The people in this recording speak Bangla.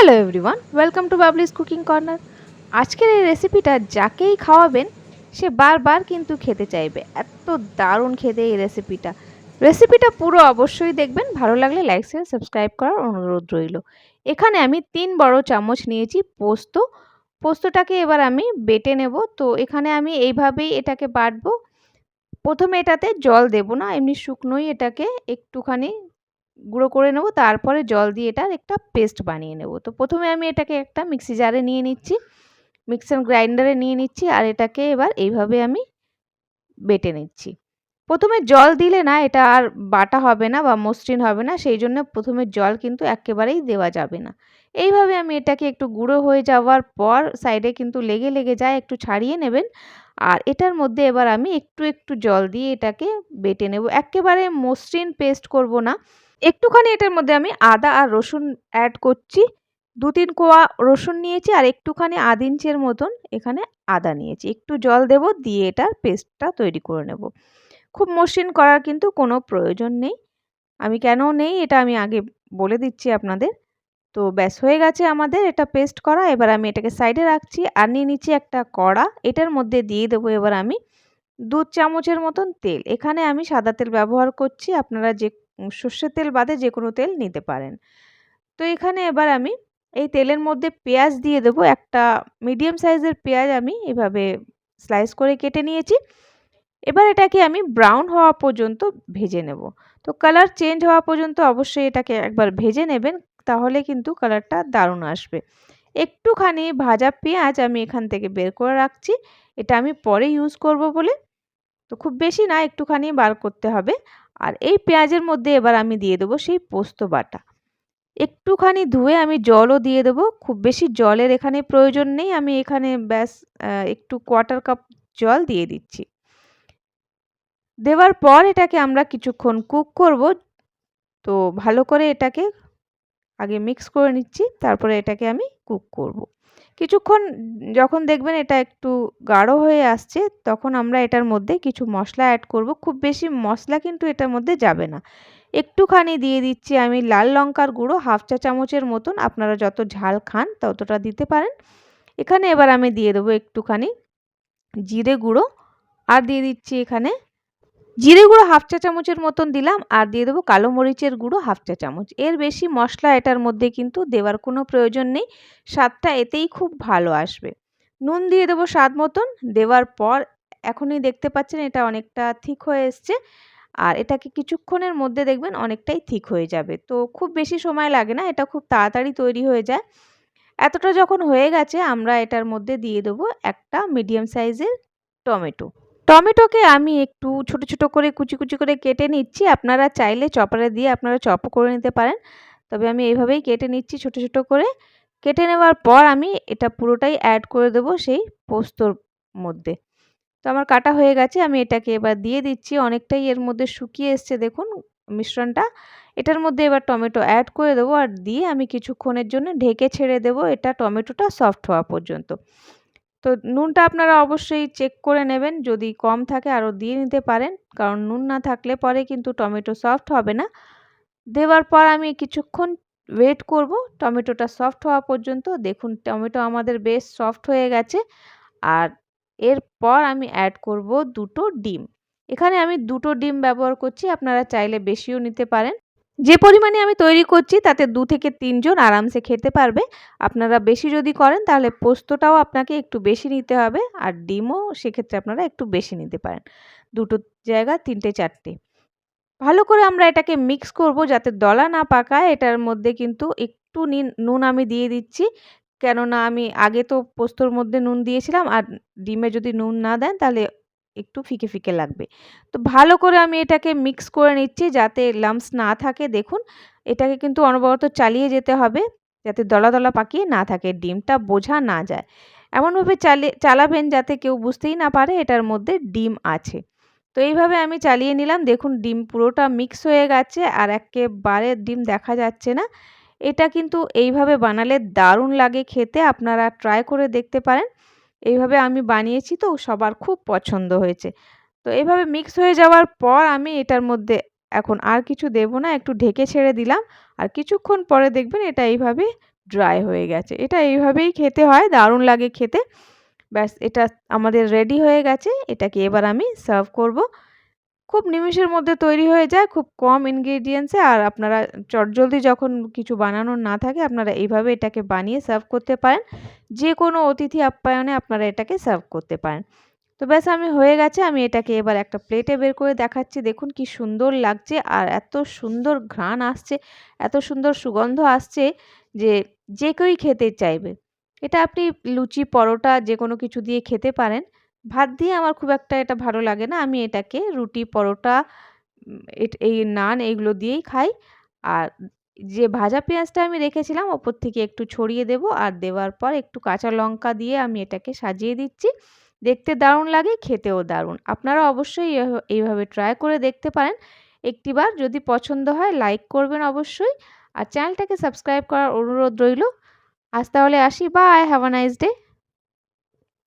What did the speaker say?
Hello everyone welcome to Babli's cooking corner আজকের এই রেসিপিটা যাকেই খাওয়াবেন, সে বারবার কিন্তু খেতে চাইবে। এত দারুণ খেতে এই রেসিপিটা রেসিপিটা পুরো অবশ্যই দেখবেন, ভালো লাগলে লাইক শেয়ার সাবস্ক্রাইব করার অনুরোধ রইল। এখানে আমি তিন বড় চামচ নিয়েছি পোস্ত। পোস্তটাকে এবার আমি বেটে নেব। তো এখানে আমি এইভাবেই এটাকে বাটবো। প্রথমে এটাতে জল দেব না, এমনি শুকনোই এটাকে একটুখানি গুঁড়ো করে নেব, তারপরে জল দিয়ে এটার একটা পেস্ট বানিয়ে নেব। তো প্রথমে আমি এটাকে একটা মিক্সি জারে নিয়ে নিচ্ছি মিক্সার গ্রাইন্ডারে নিয়ে নিচ্ছি আর এটাকে এবার এইভাবে আমি বেটে নিচ্ছি। প্রথমে জল দিলে না এটা আর বাটা হবে না বা মসৃণ হবে না, সেই জন্য প্রথমে জল কিন্তু একেবারেই দেওয়া যাবে না। এইভাবে আমি এটাকে একটু গুঁড়ো হয়ে যাওয়ার পর সাইডে কিন্তু লেগে লেগে যায়, একটু ছাড়িয়ে নেবেন। আর এটার মধ্যে এবার আমি একটু একটু জল দিয়ে এটাকে বেটে নেব। একেবারে মসৃণ পেস্ট করব না একটুখানি এটার মধ্যে আমি আদা আর রসুন অ্যাড করছি। দু তিন কোয়া রসুন নিয়েছি আর একটুখানি আধ ইঞ্চের মতন এখানে আদা নিয়েছি। একটু জল দেব, দিয়ে এটার পেস্টটা তৈরি করে নেব। খুব মসৃণ করার কিন্তু কোনো প্রয়োজন নেই। আমি কেন নেই এটা আমি আগে বলে দিচ্ছি আপনাদের। তো ব্যাস, হয়ে গেছে আমাদের এটা পেস্ট করা। এবার আমি এটাকে সাইডে রাখছি আর নিয়ে নিচ্ছি একটা কড়া। এটার মধ্যে দিয়ে দেবো এবার আমি দু চামচের মতন তেল। এখানে আমি সাদা তেল ব্যবহার করছি। আপনারা যে সর্ষের তেল বাদে যে কোনো তেল নিতে পারেন। তো এখানে এবার আমি এই তেলের মধ্যে পেঁয়াজ দিয়ে দেবো। একটা মিডিয়াম সাইজের পেঁয়াজ আমি এভাবে স্লাইস করে কেটে নিয়েছি। এবার এটাকে আমি ব্রাউন হওয়া পর্যন্ত ভেজে নেব। তো কালার চেঞ্জ হওয়া পর্যন্ত অবশ্যই এটাকে একবার ভেজে নেবেন, তাহলে কিন্তু কালারটা দারুণ আসবে। একটুখানি ভাজা পেঁয়াজ আমি এখান থেকে বের করে রাখছি। এটা আমি পরে ইউজ করব বলে। তো খুব বেশি না, একটুখানি বার করতে হবে। আর এই পেঁয়াজের মধ্যে এবার আমি দিয়ে দেবো সেই পোস্ত বাটা। একটুখানি ধুয়ে আমি জলও দিয়ে দেবো, খুব বেশি জলের এখানে প্রয়োজন নেই, আমি এখানে ব্যাস একটু কোয়াটার কাপ জল দিয়ে দিচ্ছি। দেওয়ার পর এটাকে আমরা কিছুক্ষণ কুক করব। তো ভালো করে এটাকে আগে মিক্স করে নিচ্ছি, তারপরে এটাকে আমি কুক করব। কিছুক্ষণ যখন দেখবেন এটা একটু গাঢ় হয়ে আসছে, তখন আমরা এটার মধ্যে কিছু মশলা অ্যাড করব। খুব বেশি মশলা কিন্তু এটার মধ্যে যাবে না। একটুখানি দিয়ে দিচ্ছি আমি লাল লঙ্কার গুঁড়ো, হাফ চা চামচের মতন, আপনারা যত ঝাল খান ততটা দিতে পারেন। এখানে এবার আমি দিয়ে দেবো একটুখানি জিরে গুঁড়ো, আর দিয়ে দিচ্ছি এখানে জিরে গুঁড়ো হাফ চা চামচের মতন দিলাম আর দিয়ে দেবো কালো মরিচের গুঁড়ো হাফ চা চামচ। এর বেশি মশলা এটার মধ্যে কিন্তু দেওয়ার কোনো প্রয়োজন নেই, স্বাদটা এতেই খুব ভালো আসবে। নুন দিয়ে দেবো স্বাদ মতন, দেওয়ার পর এখনই দেখতে পাচ্ছেন এটা অনেকটা ঠিক হয়ে এসছে আর এটাকে কিছুক্ষণের মধ্যে দেখবেন অনেকটাই ঠিক হয়ে যাবে। তো খুব বেশি সময় লাগে না, এটা খুব তাড়াতাড়ি তৈরি হয়ে যায়। এতটা যখন হয়ে গেছে, আমরা এটার মধ্যে দিয়ে দেবো একটা মিডিয়াম সাইজের টমেটো। টমেটোকে আমি একটু ছোট ছোট করে কুচি কুচি করে কেটে নিচ্ছি। আপনারা চাইলে চপারে দিয়ে আপনারা চপ করে নিতে পারেন। তবে আমি এইভাবেই কেটে নিচ্ছি ছোট ছোট করে। কেটে নেওয়ার পর আমি এটা পুরোটাই অ্যাড করে দেবো সেই পোস্তর মধ্যে। তো আমার কাটা হয়ে গেছে। আমি এটাকে এবার দিয়ে দিচ্ছি। অনেকটাই এর মধ্যে শুকিয়ে এসছে দেখুন মিশ্রণটা। এটার মধ্যে এবার টমেটো অ্যাড করে দেবো। আর দিয়ে আমি কিছুক্ষণের জন্য ঢেকে ছেড়ে দেবো। এটা টমেটোটা সফট হওয়া পর্যন্ত। তো নুনটা আপনারা অবশ্যই চেক করে নেবেন। যদি কম থাকে আরও দিয়ে নিতে পারেন। কারণ নুন না থাকলে পরে কিন্তু টমেটো সফট হবে না। দেওয়ার পর আমি কিছুক্ষণ ওয়েট করব। টমেটোটা সফট হওয়া পর্যন্ত দেখুন টমেটো আমাদের বেশ সফট হয়ে গেছে। আর এরপর আমি অ্যাড করব দুটো ডিম। এখানে আমি দুটো ডিম ব্যবহার করছি। আপনারা চাইলে বেশিও নিতে পারেন। যে পরিমাণে আমি তৈরি করছি, তাতে দু থেকে তিনজন আরামসে খেতে পারবে। আপনারা বেশি যদি করেন, তাহলে পোস্তটাও আপনাকে একটু বেশি নিতে হবে, আর ডিমও সেক্ষেত্রে আপনারা একটু বেশি নিতে পারেন। দুটো জায়গা, তিনটে, চারটে। ভালো করে আমরা এটাকে মিক্স করব যাতে দলা না পাকায়। এটার মধ্যে কিন্তু একটু নুন আমি দিয়ে দিচ্ছি। কেননা আমি আগে তো পোস্তর মধ্যে নুন দিয়েছিলাম, আর ডিমে যদি নুন না দেন, তাহলে একটু ফিকে ফিকে লাগবে। তো ভালো করে আমি এটাকে মিক্স করে নিচ্ছি যাতে লামস না থাকে। দেখুন, এটাকে কিন্তু অনবরত চালিয়ে যেতে হবে যাতে দলা দলা পাকিয়ে না থাকে, ডিমটা বোঝা না যায়। এমনভাবে চালিয়ে চালাবেন যাতে কেউ বুঝতেই না পারে এটার মধ্যে ডিম আছে। তো এইভাবে আমি চালিয়ে নিলাম। দেখুন, ডিম পুরোটা মিক্স হয়ে গেছে আর একেবারে ডিম দেখা যাচ্ছে না। এটা কিন্তু এইভাবে বানালে দারুণ লাগে খেতে। আপনারা ট্রাই করে দেখতে পারেন। এইভাবে আমি বানিয়েছি তো সবার খুব পছন্দ হয়েছে। তো এইভাবে মিক্স হয়ে যাওয়ার পর আমি এটার মধ্যে এখন আর কিছু দেব না, একটু ঢেকে ছেড়ে দিলাম। আর কিছুক্ষণ পরে দেখবেন এটা এইভাবে ড্রাই হয়ে গেছে। এটা এইভাবেই খেতে হয়, দারুণ লাগে খেতে। ব্যাস, এটা আমাদের রেডি হয়ে গেছে। এটাকে এবার আমি সার্ভ করব। খুব নিমিষের মধ্যে তৈরি হয়ে যায়, খুব কম ইনগ্রিডিয়েন্টসে আর আপনারা চটজলদি যখন কিছু বানানোর না থাকে, আপনারা এইভাবে এটাকে বানিয়ে সার্ভ করতে পারেন। যে কোনো অতিথি আপ্যায়নে আপনারা এটাকে সার্ভ করতে পারেন। তো ব্যাস, আমি হয়ে গেছে। আমি এটাকে এবার একটা প্লেটে বের করে দেখাচ্ছি। দেখুন কি সুন্দর লাগছে আর এত সুন্দর ঘ্রাণ আসছে, এত সুন্দর সুগন্ধ আসছে যে যে কেউই খেতে চাইবে। এটা আপনি লুচি, পরোটা যে কোনো কিছু দিয়ে খেতে পারেন। ভাত দিয়ে আমার খুব একটা এটা ভালো লাগে না। আমি এটাকে রুটি, পরোটা এই নান এইগুলো দিয়েই খাই। আর যে ভাজা পেঁয়াজটা আমি রেখেছিলাম ওপর থেকে একটু ছড়িয়ে দেব আর দেওয়ার পর একটু কাঁচা লঙ্কা দিয়ে আমি এটাকে সাজিয়ে দিচ্ছি। দেখতে দারুণ লাগে, খেতেও দারুণ। আপনারা অবশ্যই এইভাবে ট্রাই করে দেখতে পারেন। একটিবার যদি পছন্দ হয় লাইক করবেন অবশ্যই। আর চ্যানেলটাকে সাবস্ক্রাইব করার অনুরোধ রইল। আজ তাহলে আসি। Bye, have a nice day.